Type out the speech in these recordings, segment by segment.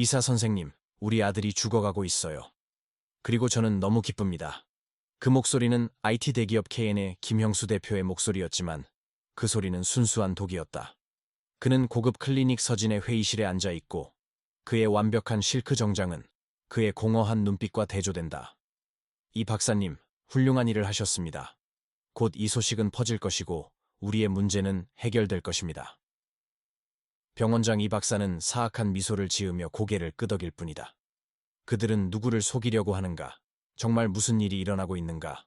의사 선생님, 우리 아들이 죽어가고 있어요. 그리고 저는 너무 기쁩니다. 그 목소리는 IT 대기업 KN의 김형수 대표의 목소리였지만 그 소리는 순수한 독이었다. 그는 고급 클리닉 서진의 회의실에 앉아 있고 그의 완벽한 실크 정장은 그의 공허한 눈빛과 대조된다. 이 박사님, 훌륭한 일을 하셨습니다. 곧 이 소식은 퍼질 것이고 우리의 문제는 해결될 것입니다. 병원장 이 박사는 사악한 미소를 지으며 고개를 끄덕일 뿐이다. 그들은 누구를 속이려고 하는가? 정말 무슨 일이 일어나고 있는가?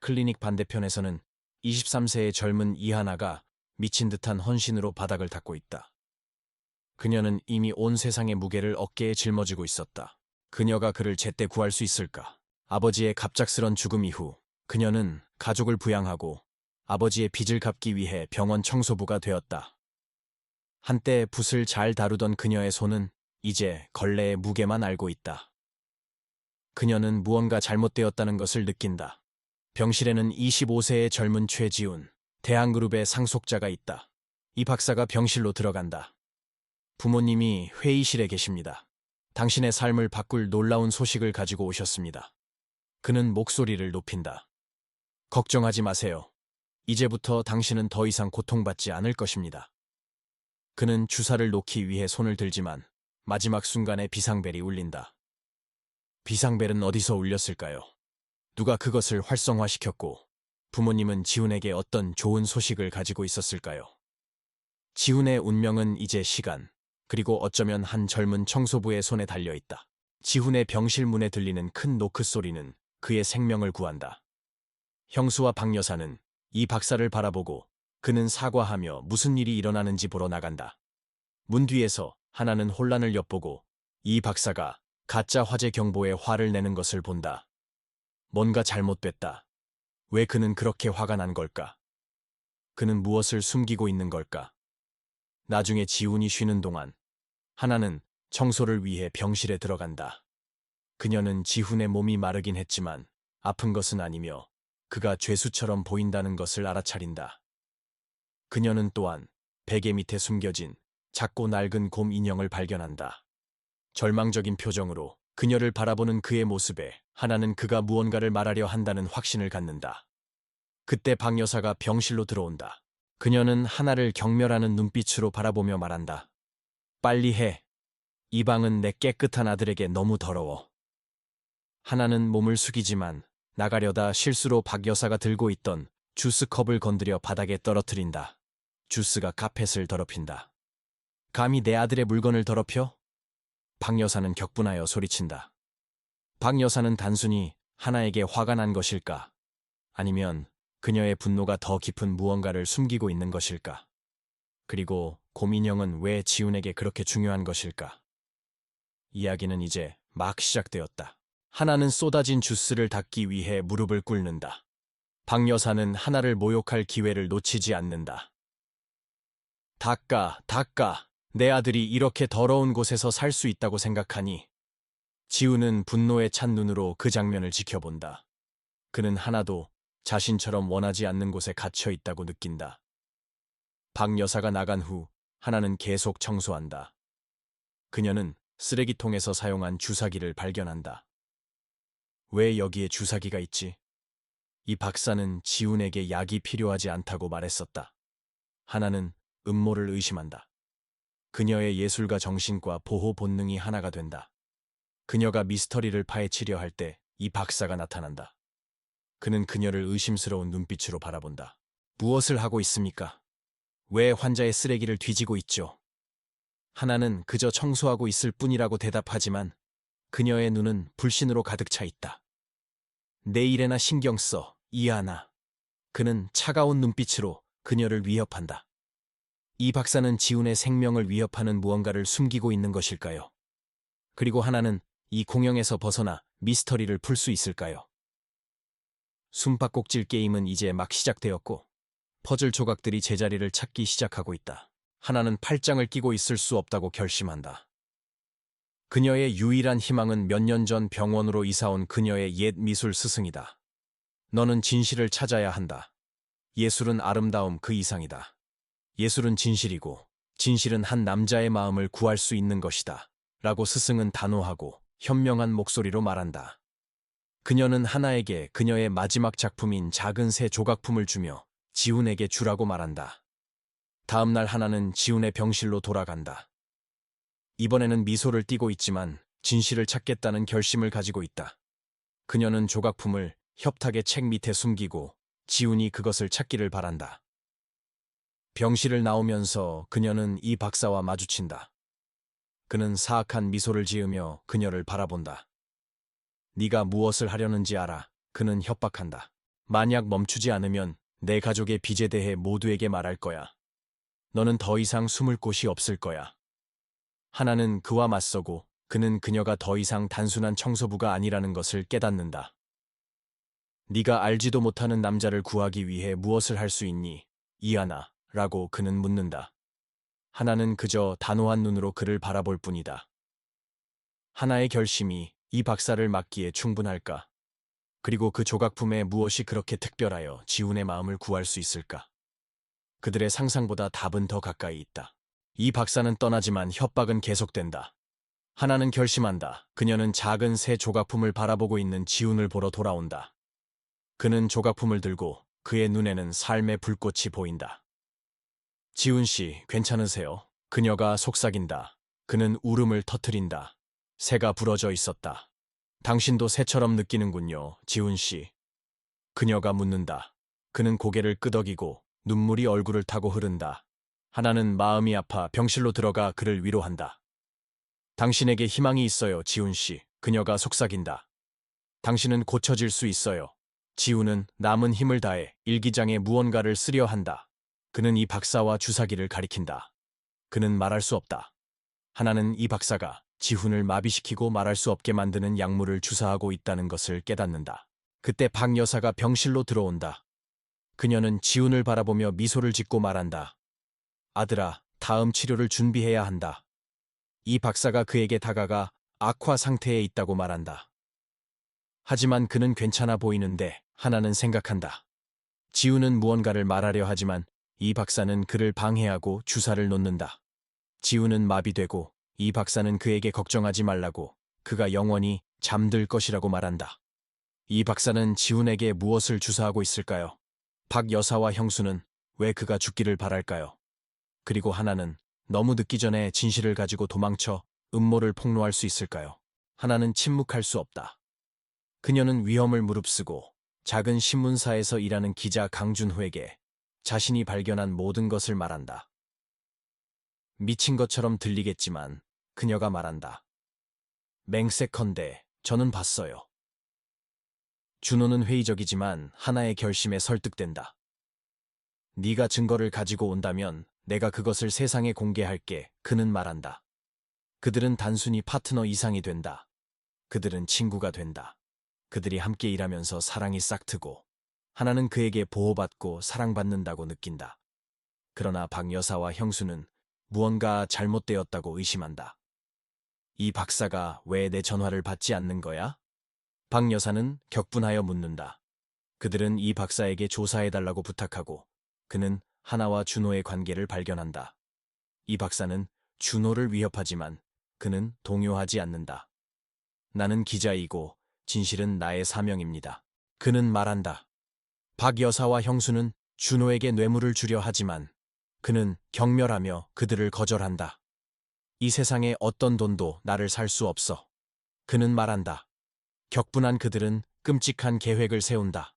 클리닉 반대편에서는 23세의 젊은 이하나가 미친 듯한 헌신으로 바닥을 닦고 있다. 그녀는 이미 온 세상의 무게를 어깨에 짊어지고 있었다. 그녀가 그를 제때 구할 수 있을까? 아버지의 갑작스런 죽음 이후 그녀는 가족을 부양하고 아버지의 빚을 갚기 위해 병원 청소부가 되었다. 한때 붓을 잘 다루던 그녀의 손은 이제 걸레의 무게만 알고 있다. 그녀는 무언가 잘못되었다는 것을 느낀다. 병실에는 25세의 젊은 최지훈, 대한그룹의 상속자가 있다. 이 박사가 병실로 들어간다. 부모님이 회의실에 계십니다. 당신의 삶을 바꿀 놀라운 소식을 가지고 오셨습니다. 그는 목소리를 높인다. 걱정하지 마세요. 이제부터 당신은 더 이상 고통받지 않을 것입니다. 그는 주사를 놓기 위해 손을 들지만 마지막 순간에 비상벨이 울린다. 비상벨은 어디서 울렸을까요? 누가 그것을 활성화시켰고 부모님은 지훈에게 어떤 좋은 소식을 가지고 있었을까요? 지훈의 운명은 이제 시간, 그리고 어쩌면 한 젊은 청소부의 손에 달려 있다. 지훈의 병실 문에 들리는 큰 노크 소리는 그의 생명을 구한다. 형수와 박 여사는 이 박사를 바라보고 그는 사과하며 무슨 일이 일어나는지 보러 나간다. 문 뒤에서 하나는 혼란을 엿보고 이 박사가 가짜 화재 경보에 화를 내는 것을 본다. 뭔가 잘못됐다. 왜 그는 그렇게 화가 난 걸까? 그는 무엇을 숨기고 있는 걸까? 나중에 지훈이 쉬는 동안 하나는 청소를 위해 병실에 들어간다. 그녀는 지훈의 몸이 마르긴 했지만 아픈 것은 아니며 그가 죄수처럼 보인다는 것을 알아차린다. 그녀는 또한 베개 밑에 숨겨진 작고 낡은 곰 인형을 발견한다. 절망적인 표정으로 그녀를 바라보는 그의 모습에 하나는 그가 무언가를 말하려 한다는 확신을 갖는다. 그때 박 여사가 병실로 들어온다. 그녀는 하나를 경멸하는 눈빛으로 바라보며 말한다. 빨리 해. 이 방은 내 깨끗한 아들에게 너무 더러워. 하나는 몸을 숙이지만 나가려다 실수로 박 여사가 들고 있던 주스컵을 건드려 바닥에 떨어뜨린다. 주스가 카펫을 더럽힌다. 감히 내 아들의 물건을 더럽혀? 박 여사는 격분하여 소리친다. 박 여사는 단순히 하나에게 화가 난 것일까? 아니면 그녀의 분노가 더 깊은 무언가를 숨기고 있는 것일까? 그리고 고민형은 왜 지훈에게 그렇게 중요한 것일까? 이야기는 이제 막 시작되었다. 하나는 쏟아진 주스를 닦기 위해 무릎을 꿇는다. 박 여사는 하나를 모욕할 기회를 놓치지 않는다. 닦아, 닦아. 내 아들이 이렇게 더러운 곳에서 살 수 있다고 생각하니? 지우는 분노에 찬 눈으로 그 장면을 지켜본다. 그는 하나도 자신처럼 원하지 않는 곳에 갇혀 있다고 느낀다. 박 여사가 나간 후 하나는 계속 청소한다. 그녀는 쓰레기통에서 사용한 주사기를 발견한다. 왜 여기에 주사기가 있지? 이 박사는 지훈에게 약이 필요하지 않다고 말했었다. 하나는 음모를 의심한다. 그녀의 예술가 정신과 보호 본능이 하나가 된다. 그녀가 미스터리를 파헤치려 할 때 이 박사가 나타난다. 그는 그녀를 의심스러운 눈빛으로 바라본다. 무엇을 하고 있습니까? 왜 환자의 쓰레기를 뒤지고 있죠? 하나는 그저 청소하고 있을 뿐이라고 대답하지만 그녀의 눈은 불신으로 가득 차 있다. 내 일에나 신경 써, 이하나. 그는 차가운 눈빛으로 그녀를 위협한다. 이 박사는 지훈의 생명을 위협하는 무언가를 숨기고 있는 것일까요? 그리고 하나는 이 공영에서 벗어나 미스터리를 풀 수 있을까요? 숨바꼭질 게임은 이제 막 시작되었고 퍼즐 조각들이 제자리를 찾기 시작하고 있다. 하나는 팔짱을 끼고 있을 수 없다고 결심한다. 그녀의 유일한 희망은 몇 년 전 병원으로 이사온 그녀의 옛 미술 스승이다. 너는 진실을 찾아야 한다. 예술은 아름다움 그 이상이다. 예술은 진실이고, 진실은 한 남자의 마음을 구할 수 있는 것이다. 라고 스승은 단호하고 현명한 목소리로 말한다. 그녀는 하나에게 그녀의 마지막 작품인 작은 새 조각품을 주며 지훈에게 주라고 말한다. 다음 날 하나는 지훈의 병실로 돌아간다. 이번에는 미소를 띠고 있지만 진실을 찾겠다는 결심을 가지고 있다. 그녀는 조각품을 협탁의 책 밑에 숨기고 지훈이 그것을 찾기를 바란다. 병실을 나오면서 그녀는 이 박사와 마주친다. 그는 사악한 미소를 지으며 그녀를 바라본다. 네가 무엇을 하려는지 알아. 그는 협박한다. 만약 멈추지 않으면 내 가족의 빚에 대해 모두에게 말할 거야. 너는 더 이상 숨을 곳이 없을 거야. 하나는 그와 맞서고 그는 그녀가 더 이상 단순한 청소부가 아니라는 것을 깨닫는다. 네가 알지도 못하는 남자를 구하기 위해 무엇을 할 수 있니? 이하나, 라고 그는 묻는다. 하나는 그저 단호한 눈으로 그를 바라볼 뿐이다. 하나의 결심이 이 박사를 막기에 충분할까? 그리고 그 조각품에 무엇이 그렇게 특별하여 지훈의 마음을 구할 수 있을까? 그들의 상상보다 답은 더 가까이 있다. 이 박사는 떠나지만 협박은 계속된다. 하나는 결심한다. 그녀는 작은 새 조각품을 바라보고 있는 지훈을 보러 돌아온다. 그는 조각품을 들고 그의 눈에는 삶의 불꽃이 보인다. 지훈 씨, 괜찮으세요? 그녀가 속삭인다. 그는 울음을 터트린다. 새가 부러져 있었다. 당신도 새처럼 느끼는군요, 지훈 씨. 그녀가 묻는다. 그는 고개를 끄덕이고 눈물이 얼굴을 타고 흐른다. 하나는 마음이 아파 병실로 들어가 그를 위로한다. 당신에게 희망이 있어요, 지훈 씨. 그녀가 속삭인다. 당신은 고쳐질 수 있어요. 지훈은 남은 힘을 다해 일기장에 무언가를 쓰려 한다. 그는 이 박사와 주사기를 가리킨다. 그는 말할 수 없다. 하나는 이 박사가 지훈을 마비시키고 말할 수 없게 만드는 약물을 주사하고 있다는 것을 깨닫는다. 그때 박 여사가 병실로 들어온다. 그녀는 지훈을 바라보며 미소를 짓고 말한다. 아들아, 다음 치료를 준비해야 한다. 이 박사가 그에게 다가가 악화 상태에 있다고 말한다. 하지만 그는 괜찮아 보이는데 하나는 생각한다. 지훈은 무언가를 말하려 하지만 이 박사는 그를 방해하고 주사를 놓는다. 지훈은 마비되고 이 박사는 그에게 걱정하지 말라고 그가 영원히 잠들 것이라고 말한다. 이 박사는 지훈에게 무엇을 주사하고 있을까요? 박 여사와 형수는 왜 그가 죽기를 바랄까요? 그리고 하나는 너무 늦기 전에 진실을 가지고 도망쳐 음모를 폭로할 수 있을까요? 하나는 침묵할 수 없다. 그녀는 위험을 무릅쓰고 작은 신문사에서 일하는 기자 강준호에게 자신이 발견한 모든 것을 말한다. 미친 것처럼 들리겠지만 그녀가 말한다. 맹세컨대 저는 봤어요. 준호는 회의적이지만 하나의 결심에 설득된다. 네가 증거를 가지고 온다면 내가 그것을 세상에 공개할게. 그는 말한다. 그들은 단순히 파트너 이상이 된다. 그들은 친구가 된다. 그들이 함께 일하면서 사랑이 싹트고 하나는 그에게 보호받고 사랑받는다고 느낀다. 그러나 박 여사와 형수는 무언가 잘못되었다고 의심한다. 이 박사가 왜 내 전화를 받지 않는 거야? 박 여사는 격분하여 묻는다. 그들은 이 박사에게 조사해달라고 부탁하고 그는 하나와 준호의 관계를 발견한다. 이 박사는 준호를 위협하지만 그는 동요하지 않는다. 나는 기자이고 진실은 나의 사명입니다. 그는 말한다. 박 여사와 형수는 준호에게 뇌물을 주려 하지만 그는 경멸하며 그들을 거절한다. 이 세상에 어떤 돈도 나를 살 수 없어. 그는 말한다. 격분한 그들은 끔찍한 계획을 세운다.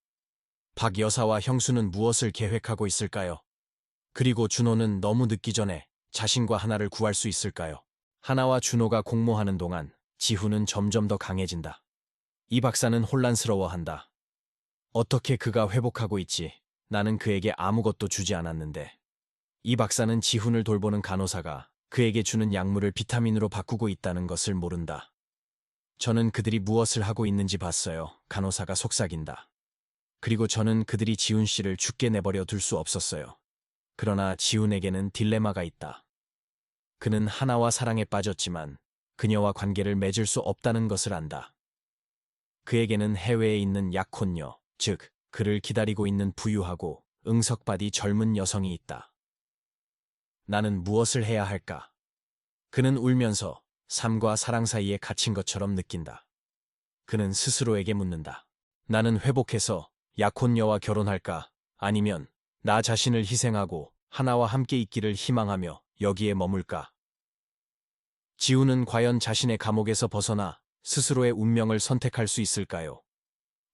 박 여사와 형수는 무엇을 계획하고 있을까요? 그리고 준호는 너무 늦기 전에 자신과 하나를 구할 수 있을까요? 하나와 준호가 공모하는 동안 지훈은 점점 더 강해진다. 이 박사는 혼란스러워한다. 어떻게 그가 회복하고 있지? 나는 그에게 아무것도 주지 않았는데. 이 박사는 지훈을 돌보는 간호사가 그에게 주는 약물을 비타민으로 바꾸고 있다는 것을 모른다. 저는 그들이 무엇을 하고 있는지 봤어요. 간호사가 속삭인다. 그리고 저는 그들이 지훈 씨를 죽게 내버려 둘 수 없었어요. 그러나 지훈에게는 딜레마가 있다. 그는 하나와 사랑에 빠졌지만 그녀와 관계를 맺을 수 없다는 것을 안다. 그에게는 해외에 있는 약혼녀, 즉 그를 기다리고 있는 부유하고 응석받이 젊은 여성이 있다. 나는 무엇을 해야 할까? 그는 울면서 삶과 사랑 사이에 갇힌 것처럼 느낀다. 그는 스스로에게 묻는다. 나는 회복해서 약혼녀와 결혼할까? 아니면 나 자신을 희생하고 하나와 함께 있기를 희망하며 여기에 머물까? 지우는 과연 자신의 감옥에서 벗어나 스스로의 운명을 선택할 수 있을까요?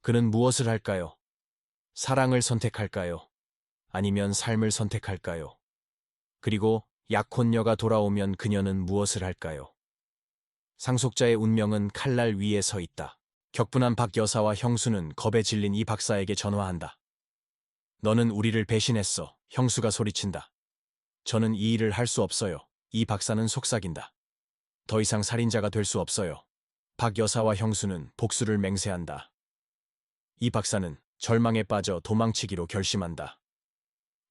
그는 무엇을 할까요? 사랑을 선택할까요? 아니면 삶을 선택할까요? 그리고 약혼녀가 돌아오면 그녀는 무엇을 할까요? 상속자의 운명은 칼날 위에 서 있다. 격분한 박 여사와 형수는 겁에 질린 이 박사에게 전화한다. 너는 우리를 배신했어. 형수가 소리친다. 저는 이 일을 할 수 없어요. 이 박사는 속삭인다. 더 이상 살인자가 될 수 없어요. 박 여사와 형수는 복수를 맹세한다. 이 박사는 절망에 빠져 도망치기로 결심한다.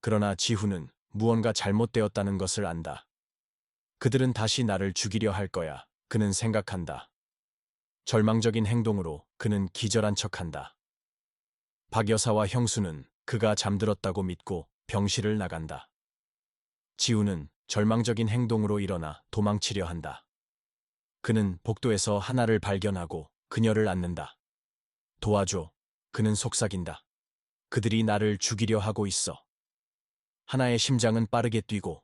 그러나 지후는 무언가 잘못되었다는 것을 안다. 그들은 다시 나를 죽이려 할 거야. 그는 생각한다. 절망적인 행동으로 그는 기절한 척한다. 박 여사와 형수는 그가 잠들었다고 믿고 병실을 나간다. 지우는 절망적인 행동으로 일어나 도망치려 한다. 그는 복도에서 하나를 발견하고 그녀를 안는다. 도와줘. 그는 속삭인다. 그들이 나를 죽이려 하고 있어. 하나의 심장은 빠르게 뛰고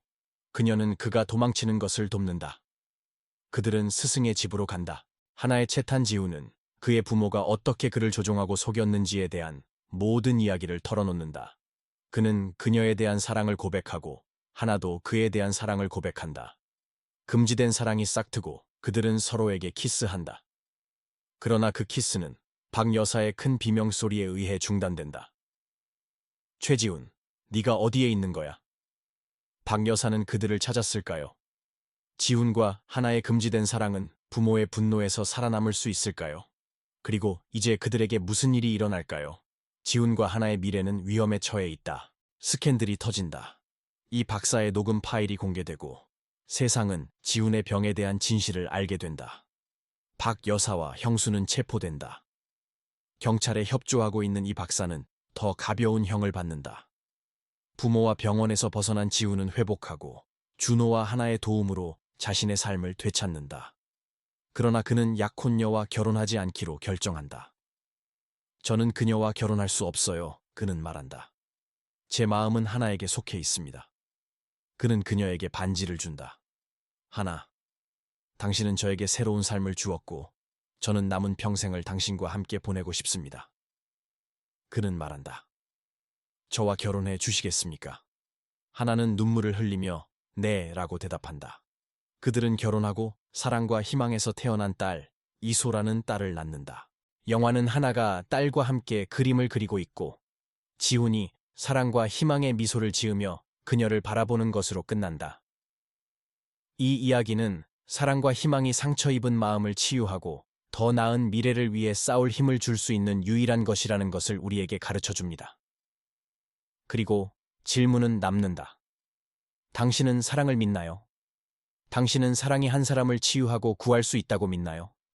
그녀는 그가 도망치는 것을 돕는다. 그들은 스승의 집으로 간다. 하나의 채탄 지우는 그의 부모가 어떻게 그를 조종하고 속였는지에 대한 모든 이야기를 털어놓는다. 그는 그녀에 대한 사랑을 고백하고 하나도 그에 대한 사랑을 고백한다. 금지된 사랑이 싹트고 그들은 서로에게 키스한다. 그러나 그 키스는 박 여사의 큰 비명소리에 의해 중단된다. 최지훈, 네가 어디에 있는 거야? 박 여사는 그들을 찾았을까요? 지훈과 하나의 금지된 사랑은 부모의 분노에서 살아남을 수 있을까요? 그리고 이제 그들에게 무슨 일이 일어날까요? 지훈과 하나의 미래는 위험에 처해 있다. 스캔들이 터진다. 이 박사의 녹음 파일이 공개되고 세상은 지훈의 병에 대한 진실을 알게 된다. 박 여사와 형수는 체포된다. 경찰에 협조하고 있는 이 박사는 더 가벼운 형을 받는다. 부모와 병원에서 벗어난 지훈은 회복하고 준호와 하나의 도움으로 자신의 삶을 되찾는다. 그러나 그는 약혼녀와 결혼하지 않기로 결정한다. 저는 그녀와 결혼할 수 없어요. 그는 말한다. 제 마음은 하나에게 속해 있습니다. 그는 그녀에게 반지를 준다. 하나, 당신은 저에게 새로운 삶을 주었고, 저는 남은 평생을 당신과 함께 보내고 싶습니다. 그는 말한다. 저와 결혼해 주시겠습니까? 하나는 눈물을 흘리며 네 라고 대답한다. 그들은 결혼하고 사랑과 희망에서 태어난 딸, 이소라는 딸을 낳는다. 영화는 하나가 딸과 함께 그림을 그리고 있고 지훈이 사랑과 희망의 미소를 지으며 그녀를 바라보는 것으로 끝난다. 이 이야기는 사랑과 희망이 상처 입은 마음을 치유하고 더 나은 미래를 위해 싸울 힘을 줄 수 있는 유일한 것이라는 것을 우리에게 가르쳐 줍니다. 그리고 질문은 남는다. 당신은 사랑을 믿나요? 당신은 사랑이 한 사람을 치유하고 구할 수 있다고 믿나요?